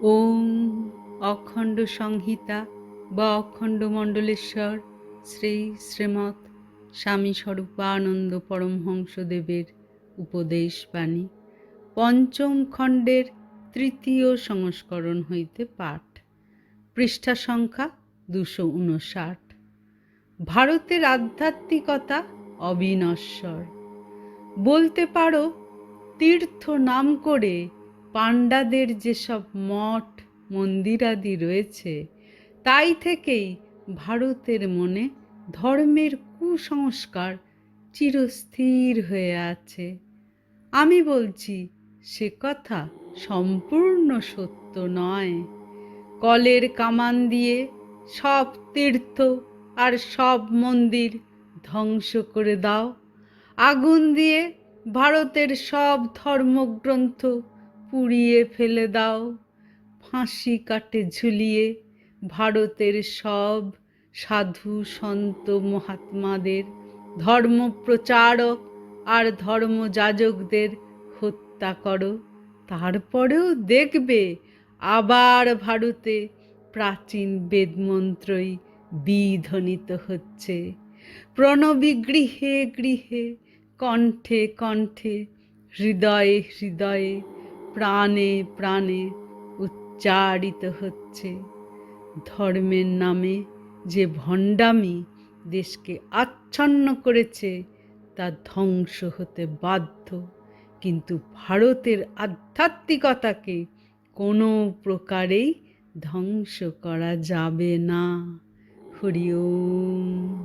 ওম অখণ্ড সংহিতা বা অখণ্ড মণ্ডলেশ্বর শ্রী শ্রীমৎ স্বামী স্বরূপানন্দ পরমহংসদেবের উপদেশ বাণী পঞ্চম খণ্ডের তৃতীয় সংস্করণ হইতে পাঠ। পৃষ্ঠা সংখ্যা দুশো উনষাট। ভারতের আধ্যাত্মিকতা অবিনশ্বর। বলতে পারো, তীর্থ নাম করে পাণ্ডাদের যেসব মঠ, মন্দিরাদি রয়েছে, তাই থেকেই ভারতের মনে ধর্মের কুসংস্কার চিরস্থির হয়ে আছে। আমি বলছি, সে কথা সম্পূর্ণ সত্য নয়। কলের কামান দিয়ে সব তীর্থ আর সব মন্দির ধ্বংস করে দাও। আগুন দিয়ে ভারতের সব ধর্মগ্রন্থ পুড়িয়ে ফেলে দাও, ফাঁসি কাটে ঝুলিয়ে, ভারতের সব সাধু সন্ত মহাত্মাদের ধর্মপ্রচারক আর ধর্মযাজকদের হত্যা করো। তারপরেও দেখবে আবার ভারতে প্রাচীন বেদমন্ত্রই বিধ্বনিত হচ্ছে। প্রণবী গৃহে গৃহে, কণ্ঠে কণ্ঠে, হৃদয়ে হৃদয়ে প্রাণে প্রাণে উচ্চারিত হচ্ছে। ধর্মের নামে যে ভণ্ডামি দেশকে আচ্ছন্ন করেছে, তা ধ্বংস হতে বাধ্য। কিন্তু ভারতের আধ্যাত্মিকতাকে কোনো প্রকারেই ধ্বংস করা যাবে না। হরি ওম।